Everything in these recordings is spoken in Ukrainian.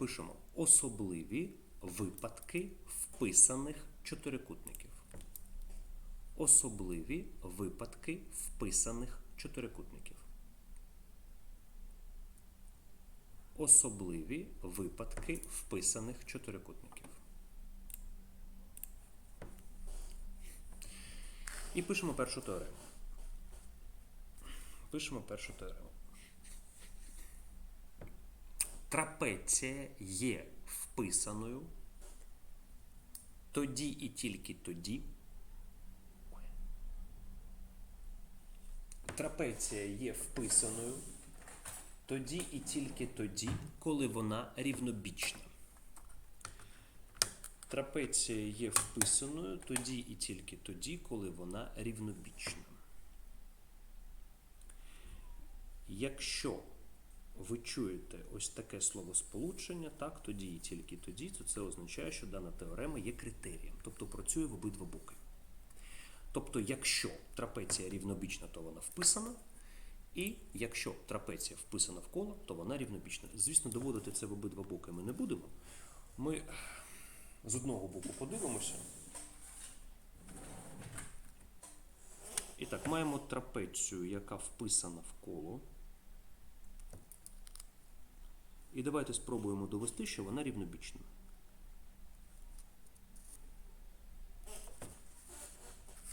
пишемо особливі випадки вписаних чотирикутників. Особливі випадки вписаних чотирикутників. Особливі випадки вписаних чотирикутників. І пишемо першу теорему. Пишемо першу теорему. Трапеція є вписаною тоді і тільки тоді. Трапеція є вписаною тоді і тільки тоді, коли вона рівнобічна. Трапеція є вписаною тоді і тільки тоді, коли вона рівнобічна. Якщо ви чуєте ось таке словосполучення, так, тоді і тільки тоді, то це означає, що дана теорема є критерієм, тобто працює в обидва боки. Тобто, якщо трапеція рівнобічна, то вона вписана, і якщо трапеція вписана в коло, то вона рівнобічна. Звісно, доводити це в обидва боки ми не будемо. Ми з одного боку подивимося. І так, маємо трапецію, яка вписана в коло. І давайте спробуємо довести, що вона рівнобічна.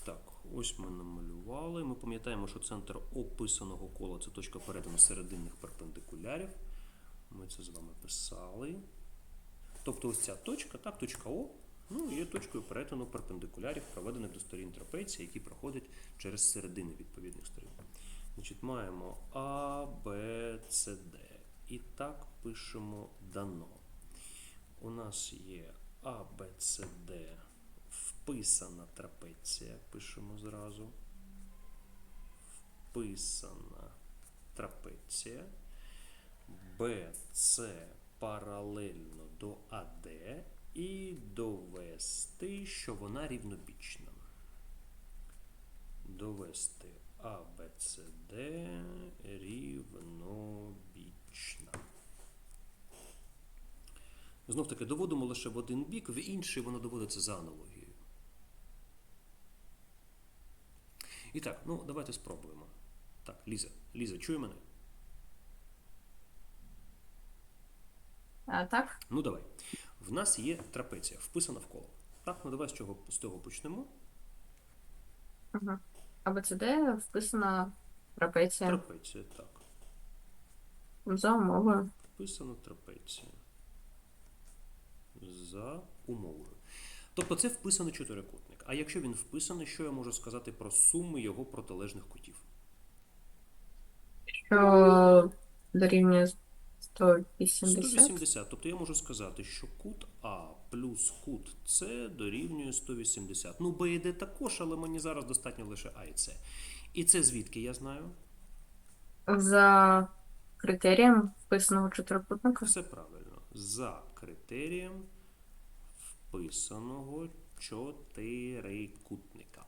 Так, ось ми намалювали. Ми пам'ятаємо, що центр описаного кола це точка перетину серединних перпендикулярів. Ми це з вами писали. Тобто ось ця точка, так, точка О, ну, є точкою перетину перпендикулярів, проведених до сторін трапеції, які проходять через середини відповідних сторін. Значить, маємо А, Б, С, Д. І так пишемо дано. У нас є А, Б, С, Д. Вписана трапеція. Пишемо зразу. Вписана трапеція. БЦ паралельно до АД і довести, що вона рівнобічна. Довести АБЦД рівнобічна. Знов таки доводимо лише в один бік, в інший воно доводиться за аналогією. І так, ну давайте спробуємо. Так, Ліза, Ліза, чує мене? А, так? Ну давай. В нас є трапеція, вписана в коло. Так, ну давай з чого з того почнемо. Угу. АБЦД вписана трапеція Трапеція, так. За умовою. Вписана трапеція. За умовою. Тобто це вписаний чотирикутник. А якщо він вписаний, що я можу сказати про суми його протилежних кутів? Що дорівнює 180. 180. Тобто я можу сказати, що кут А плюс кут С дорівнює 180. Ну, Б і Д також, але мені зараз достатньо лише А і С. І це звідки я знаю? За критерієм вписаного чотирикутника. Все правильно. За критерієм вписаного чотирикутника.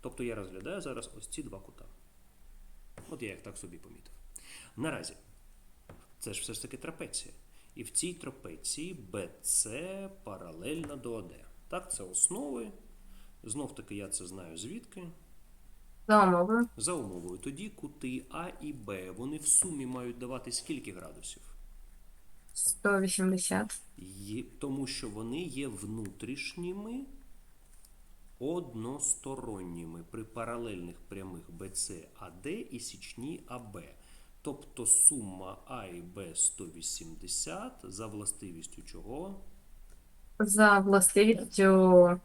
Тобто я розглядаю зараз ось ці два кута. От я їх так собі помітив. Наразі, це ж все ж таки трапеція. І в цій трапеції BC паралельна до АД. Так, це основи. Знов таки я це знаю звідки. За умовою. За умовою. Тоді кути А і Б, вони в сумі мають давати скільки градусів? 180. Є, тому що вони є внутрішніми односторонніми при паралельних прямих BC AD і січні АБ. Тобто сума А і Б 180 за властивістю чого? За властивістю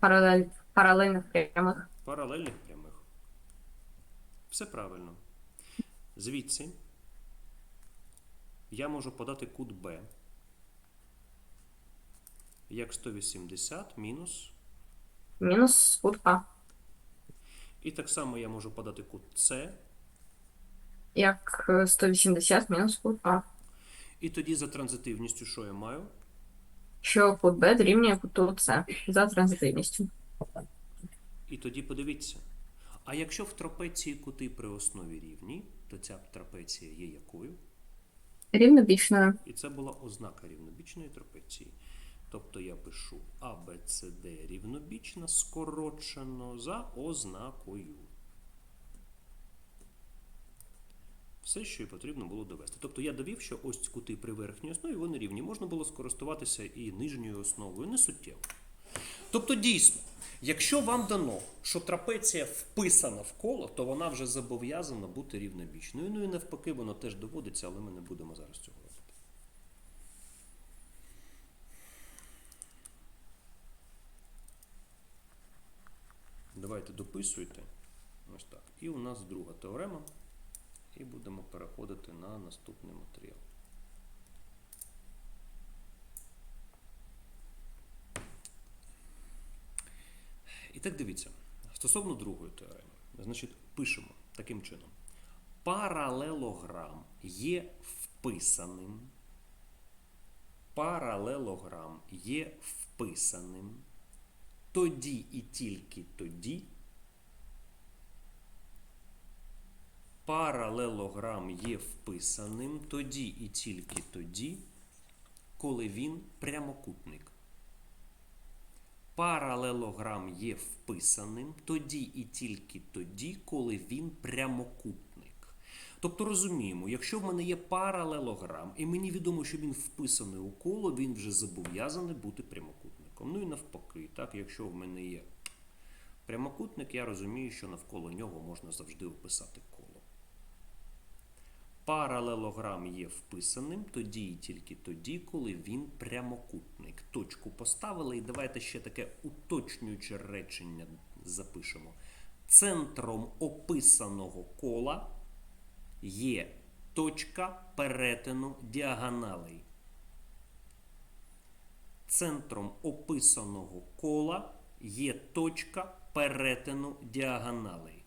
паралель, паралельних прямих. Паралельних прямих. Все правильно. Звідси я можу подати кут Б як 180 мінус. Мінус кут А. І так само я можу подати кут С. Як е, 180 мінус кут А. І тоді за транзитивністю, що я маю? Що кут Б дорівнює куту С. За транзитивністю. І тоді подивіться. А якщо в трапеції кути при основі рівні, то ця трапеція є якою? Рівнобічною. І це була ознака рівнобічної трапеції. Тобто я пишу ABCD рівнобічна скорочено за ознакою. Все, що і потрібно було довести. Тобто я довів, що ось кути при верхній основі вони рівні. Можна було скористуватися і нижньою основою, не суттєво. Тобто, дійсно, якщо вам дано, що трапеція вписана в коло, то вона вже зобов'язана бути рівнобічною. Ну і навпаки, воно теж доводиться, але ми не будемо зараз цього робити. Давайте дописуйте. Ось так. І у нас друга теорема. І будемо переходити на наступний матеріал. І так дивіться. Стосовно другої теореми, значить, пишемо таким чином. Паралелограм є вписаним. Паралелограм є вписаним. Тоді і тільки тоді. Паралелограм є вписаним тоді і тільки тоді, коли він прямокутник. Паралелограм є вписаним тоді і тільки тоді, коли він прямокутник. Тобто розуміємо, якщо в мене є паралелограм, і мені відомо, що він вписаний у коло, він вже зобов'язаний бути прямокутником. Ну і навпаки, так, якщо в мене є прямокутник, я розумію, що навколо нього можна завжди описати. Паралелограм є вписаним тоді і тільки тоді, коли він прямокутник. Точку поставили, і давайте ще таке уточнююче речення запишемо. Центром описаного кола є точка перетину діагоналей. Центром описаного кола є точка перетину діагоналей.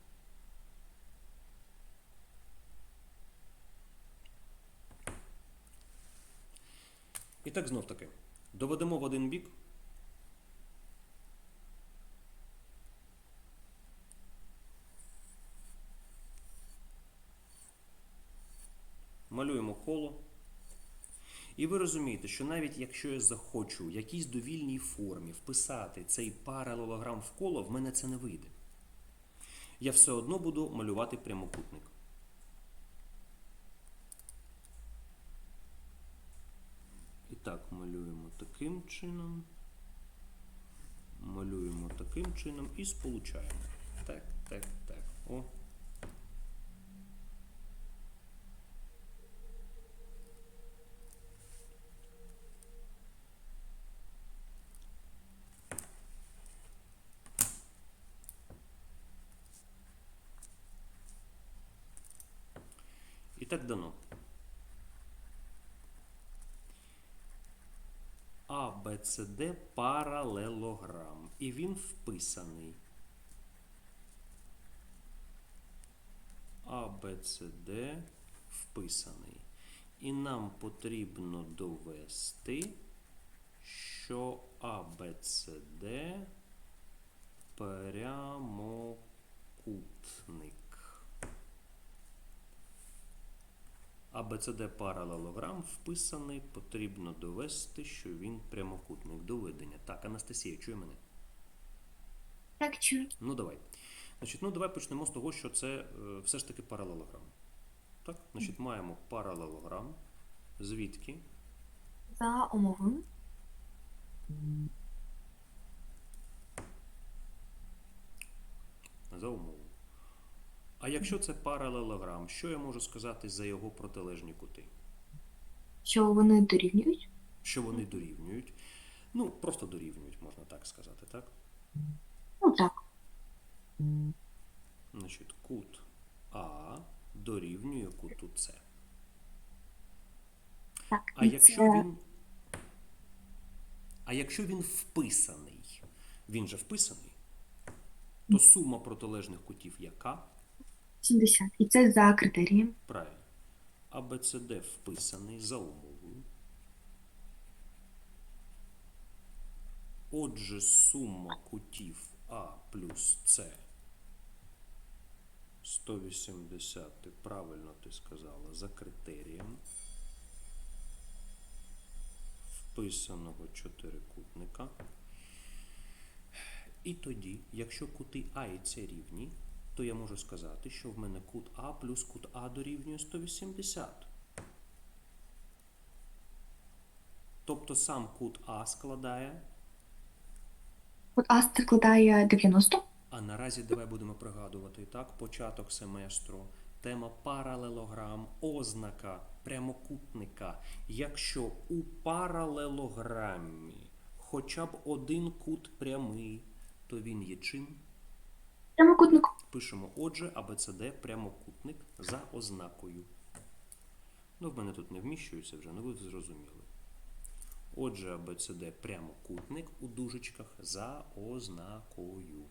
І так знов таки. Доведемо в один бік. Малюємо коло. І ви розумієте, що навіть якщо я захочу в якійсь довільній формі вписати цей паралелограм в коло, в мене це не вийде. Я все одно буду малювати прямокутник. Так, малюємо таким чином. Малюємо таким чином і сполучаємо. Так, так, так. О. І так дано. Д паралелограм. І він вписаний. А, Б, С, Д вписаний. І нам потрібно довести, що А, Б, С, Д прямокутник. ABCD паралелограм вписаний, потрібно довести, що він прямокутник. Доведення. Так, Анастасія, чує мене? Так, чую. Ну давай. Значить, ну давай почнемо з того, що це е, все ж таки паралелограм. Так, значить, маємо паралелограм. Звідки? За умовою. За умову. А якщо це паралелограм, що я можу сказати за його протилежні кути? Що вони дорівнюють? Що вони дорівнюють? Ну, просто дорівнюють, можна так сказати, так? Ну так. Значить, кут А дорівнює куту С. Так. А якщо це він. А якщо він вписаний, він же вписаний, то сума протилежних кутів яка? 70. І це за критерієм. Правильно. А БЦД вписаний за умовою. Отже, сума кутів А плюс С 180, правильно ти сказала, за критерієм. вписаного чотирикутника. І тоді, якщо кути А і С рівні, то я можу сказати, що в мене кут А плюс кут А дорівнює 180. Тобто сам кут А складає, От А складає 90. а наразі давай будемо пригадувати так, початок семестру, тема паралелограм, ознака прямокутника. Якщо у паралелограмі хоча б один кут прямий, то він є чим? Прямокутник. Пишемо отже, ABCD прямокутник за ознакою. Ну, в мене тут не вміщується вже, ну ви зрозуміли. Отже, ABCD прямокутник у дужечках за ознакою.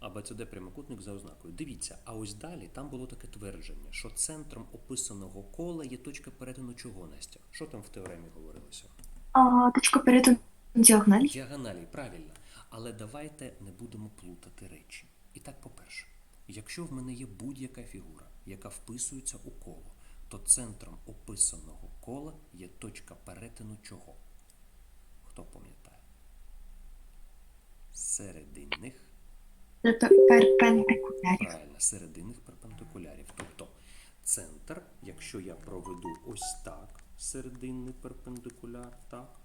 ABCD прямокутник за ознакою. Дивіться, а ось далі там було таке твердження, що центром описаного кола є точка перетину чого, Настя? Що там в теоремі говорилося? А, точка перетину діагональ. Діагоналі, правильно. Але давайте не будемо плутати речі. І так, по-перше, якщо в мене є будь-яка фігура, яка вписується у коло, то центром описаного кола є точка перетину чого? Хто пам'ятає? Серединних, Перпендикулярів. правильно, серединних перпендикулярів. Тобто центр, якщо я проведу ось так, серединний перпендикуляр, так.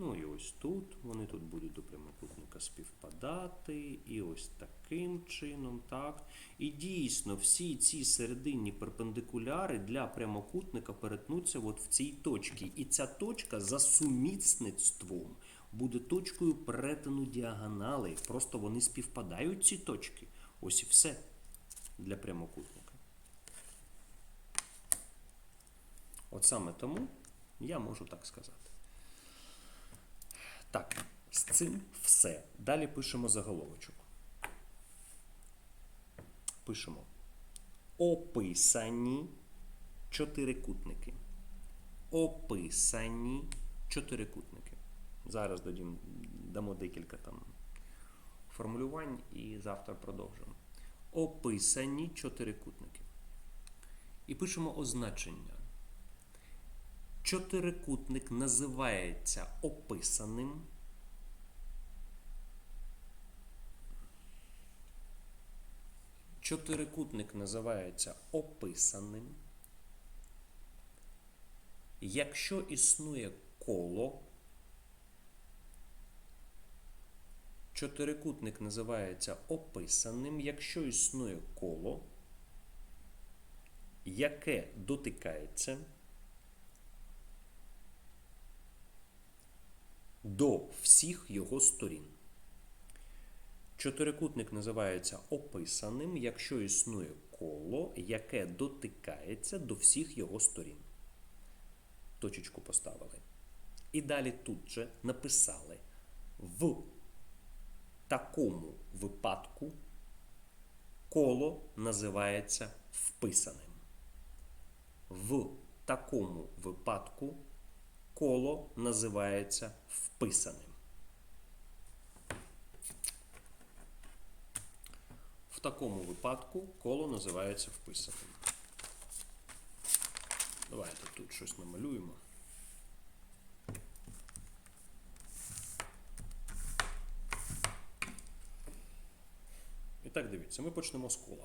Ну і ось тут, вони тут будуть до прямокутника співпадати, і ось таким чином, так. І дійсно, всі ці серединні перпендикуляри для прямокутника перетнуться от в цій точці. І ця точка за сумісництвом буде точкою перетину діагонали. Просто вони співпадають ці точки. Ось і все для прямокутника. От саме тому я можу так сказати. Так, з цим все. Далі пишемо заголовочок. Пишемо описані чотирикутники. Описані чотирикутники. Зараз дадім, дамо декілька там формулювань і завтра продовжимо. Описані чотирикутники. І пишемо означення. Чотирикутник називається описаним. Чотирикутник називається описаним. Якщо існує коло, чотирикутник називається описаним, якщо існує коло, яке дотикається до всіх його сторін. Чотирикутник називається описаним, якщо існує коло, яке дотикається до всіх його сторін. Точечку поставили. І далі тут же написали в такому випадку коло називається вписаним. В такому випадку коло називається вписаним. В такому випадку коло називається вписаним. Давайте тут щось намалюємо. І так, дивіться, ми почнемо з кола.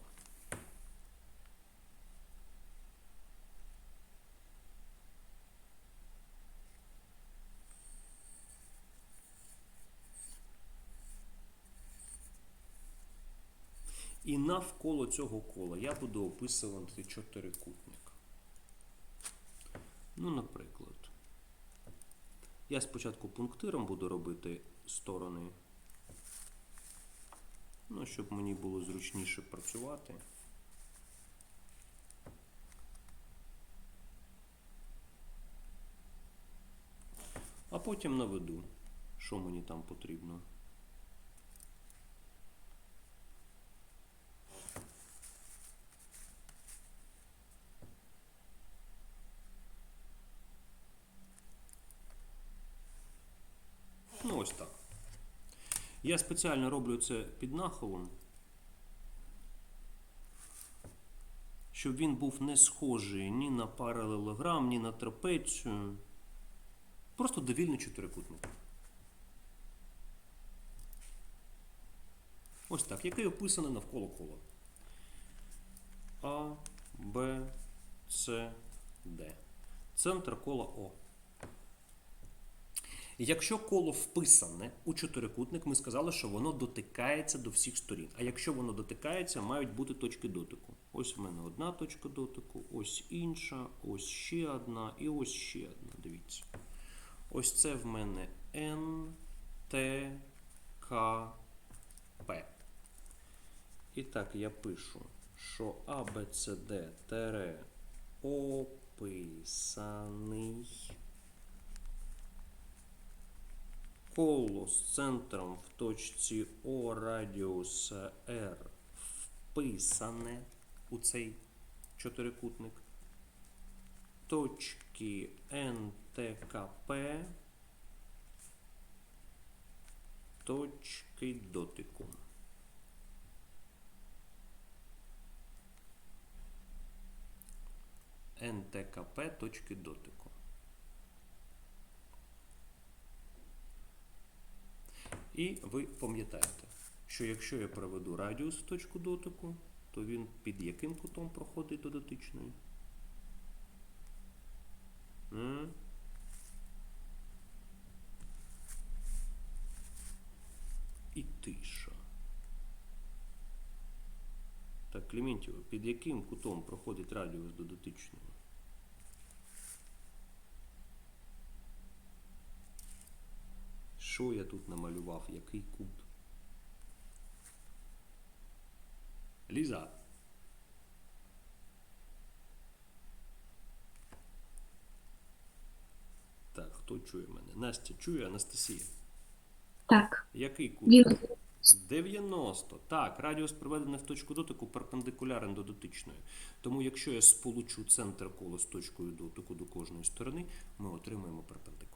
І навколо цього кола я буду описувати чотирикутник. Ну, наприклад, я спочатку пунктиром буду робити сторони, ну, щоб мені було зручніше працювати. А потім наведу, що мені там потрібно. Ну, ось так. Я спеціально роблю це під нахилом, щоб він був не схожий ні на паралелограм, ні на трапецію. Просто довільний чотирикутник. Ось так, який описаний навколо кола. А, Б, С, Д. Центр кола О. Якщо коло вписане у чотирикутник, ми сказали, що воно дотикається до всіх сторін. А якщо воно дотикається, мають бути точки дотику. Ось в мене одна точка дотику, ось інша, ось ще одна і ось ще одна. Дивіться. Ось це в мене N, T, К, П. І так я пишу, що тере описаний коло з центром в точці О радіуса R вписане у цей чотирикутник. Точки НТКП. Точки дотику. НТКП точки дотику. І ви пам'ятаєте, що якщо я проведу радіус в точку дотику, то він під яким кутом проходить до дотичної? І тиша. Так, Клементьєва, під яким кутом проходить радіус до дотичної? Що я тут намалював? Який кут? Ліза. Так, хто чує мене? Настя чує, Анастасія. Так. Який кут? Він 90. Так, радіус приведений в точку дотику перпендикулярен до дотичної. Тому якщо я сполучу центр кола з точкою дотику до кожної сторони, ми отримаємо перпендикуляр.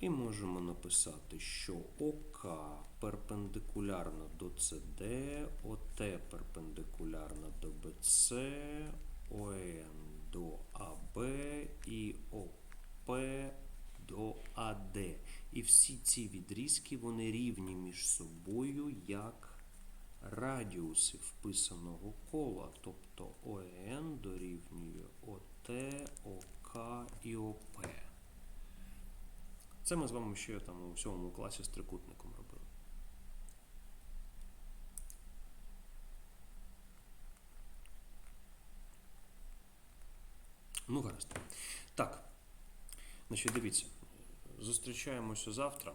І можемо написати, що ОК перпендикулярна до СД, ОТ перпендикулярна до БЦ, ОН до АБ і ОП до АД. І всі ці відрізки вони рівні між собою як радіуси вписаного кола. Тобто ОН дорівнює ОТ, ОК і ОП. Це ми з вами ще там у сьомому класі з трикутником робили. Ну, гаразд. Так. Значить, дивіться, зустрічаємося завтра.